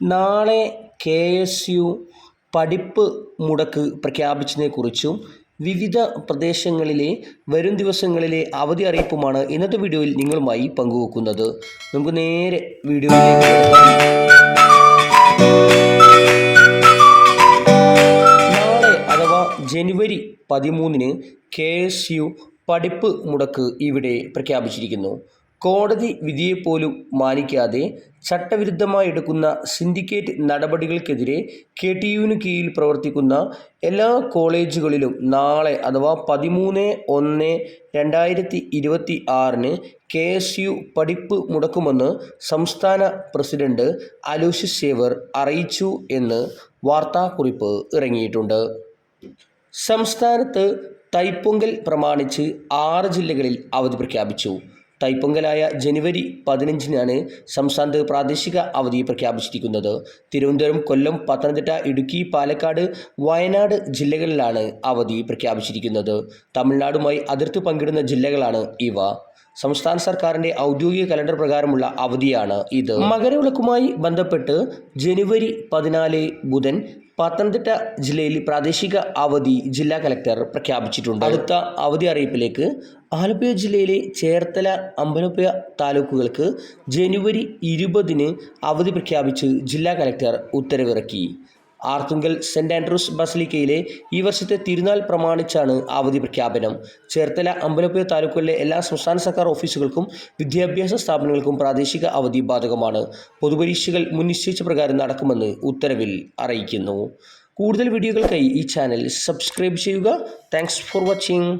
നാളെ K S U പഠിപ്പ് മുടക്ക് പ്രഖ്യാപിച്ചതിനെക്കുറിച്ചും വിവിധ പ്രദേശങ്ങളിലെ വരും ദിവസങ്ങളിലെ അവധി അറിയിപ്പുമാണ് ഇന്നത്തെ വീഡിയോയിൽ നിങ്ങളുമായി പങ്കുവെക്കുന്നത്. നമുക്ക് നേരെ വീഡിയോയിലേക്ക് നാളെ അഥവാ ജനുവരി പതിമൂന്നിന് കെ എസ് യു പഠിപ്പ് മുടക്ക് ഇവിടെ പ്രഖ്യാപിച്ചിരിക്കുന്നു. കോടതി വിധിയെപ്പോലും മാനിക്കാതെ ചട്ടവിരുദ്ധമായി എടുക്കുന്ന സിൻഡിക്കേറ്റ് നടപടികൾക്കെതിരെ കെ ടി യുവിന് കീഴിൽ പ്രവർത്തിക്കുന്ന എല്ലാ കോളേജുകളിലും നാളെ അഥവാ പതിമൂന്ന് ഒന്ന് രണ്ടായിരത്തി ഇരുപത്തി ആറിന് കെ എസ് യു പഠിപ്പ് മുടക്കുമെന്ന് സംസ്ഥാന പ്രസിഡന്റ് അലോഷ്യസ് സേവർ അറിയിച്ചു എന്ന് വാർത്താക്കുറിപ്പ് ഇറങ്ങിയിട്ടുണ്ട്. സംസ്ഥാനത്ത് തൈപ്പൊങ്കൽ പ്രമാണിച്ച് ആറ് ജില്ലകളിൽ അവധി പ്രഖ്യാപിച്ചു. തൈപ്പൊങ്കലായ ജനുവരി പതിനഞ്ചിനാണ് സംസ്ഥാനത്ത് പ്രാദേശിക അവധി പ്രഖ്യാപിച്ചിരിക്കുന്നത്. തിരുവനന്തപുരം കൊല്ലം പത്തനംതിട്ട ഇടുക്കി പാലക്കാട് വയനാട് ജില്ലകളിലാണ് അവധി പ്രഖ്യാപിച്ചിരിക്കുന്നത്. തമിഴ്നാടുമായി അതിർത്തി പങ്കിടുന്ന ജില്ലകളാണ് ഇവ. സംസ്ഥാന സർക്കാരിന്റെ ഔദ്യോഗിക കലണ്ടർ പ്രകാരമുള്ള അവധിയാണ് ഇത്. മകരവിളക്കുമായി ബന്ധപ്പെട്ട് ജനുവരി പതിനാല് ബുധൻ പത്തനംതിട്ട ജില്ലയിൽ പ്രാദേശിക അവധി ജില്ലാ കലക്ടർ പ്രഖ്യാപിച്ചിട്ടുണ്ട്. അടുത്ത അവധി അറിയിപ്പിലേക്ക് ആലപ്പുഴ ജില്ലയിലെ ചേർത്തല അമ്പലപ്പുഴ താലൂക്കുകൾക്ക് ജനുവരി ഇരുപതിന് അവധി പ്രഖ്യാപിച്ച് ജില്ലാ കലക്ടർ ഉത്തരവിറക്കി. ആർത്തുങ്കൽ സെന്റ് ആൻഡ്രൂസ് ബസലിക്കയിലെ ഈ വർഷത്തെ തിരുനാൾ പ്രമാണിച്ചാണ് അവധി പ്രഖ്യാപനം. ചേർത്തല അമ്പലപ്പുഴ താലൂക്കുകളിലെ എല്ലാ സംസ്ഥാന സർക്കാർ ഓഫീസുകൾക്കും വിദ്യാഭ്യാസ സ്ഥാപനങ്ങൾക്കും പ്രാദേശിക അവധി ബാധകമാണ്. പൊതുപരീക്ഷകൾ മുൻനിശ്ചയിച്ച പ്രകാരം നടക്കുമെന്ന് ഉത്തരവിൽ അറിയിക്കുന്നു. കൂടുതൽ വീഡിയോകൾക്കായി ഈ ചാനൽ സബ്സ്ക്രൈബ് ചെയ്യുക. Thanks for watching.